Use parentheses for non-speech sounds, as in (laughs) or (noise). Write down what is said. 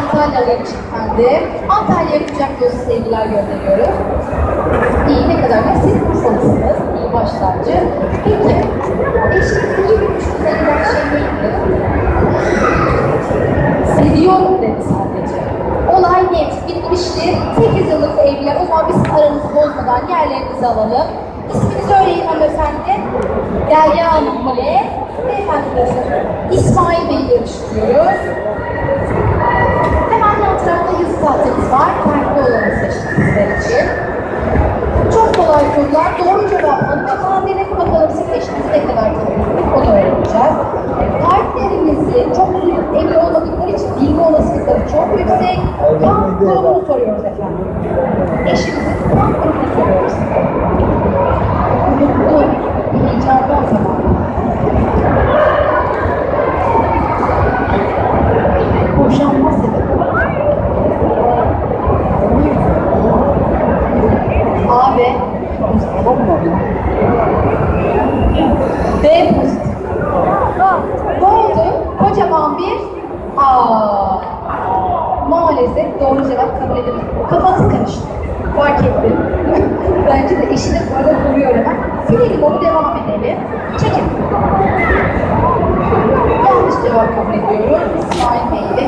Antalya'ya çıkandı. Antalya'ya kucak gözü sevgiler gönderiyoruz. İyi ne kadar da siz Bursalısınız. İyi başlangıç. Peki, eşitliği düşünsel bir şey neydi? Seviyorum dedi sadece. Olay net, bitmişti. 8 yıllık evliler. O zaman biz aranızı bozmadan yerlerinizi alalım. İsminizi öğrenin hanımefendi. Derya Hanım Male. Beyefendi de İsmail Bey'i görüştürüyoruz. Sizler için. Çok kolay sorular. Doğru cevap hanımefendinin bakalım siz eşinizi ne kadar tanıyorsunuz onu öğreneceğiz. Partnerimizi çok evli olmadıkları için bilme olasılıkları çok yüksek. Kan grubunu soruyoruz efendim. Eşinizin oldu? Kocaman bir A. Maalesef doğru cevap kabul edilmedi. Kafası karıştı. Fark ettim. (laughs) Bence de eşini burada koruyor hemen. Silelim onu devam edelim. Çekin. Yanlış cevap kabul ediyorum. İsmail Bey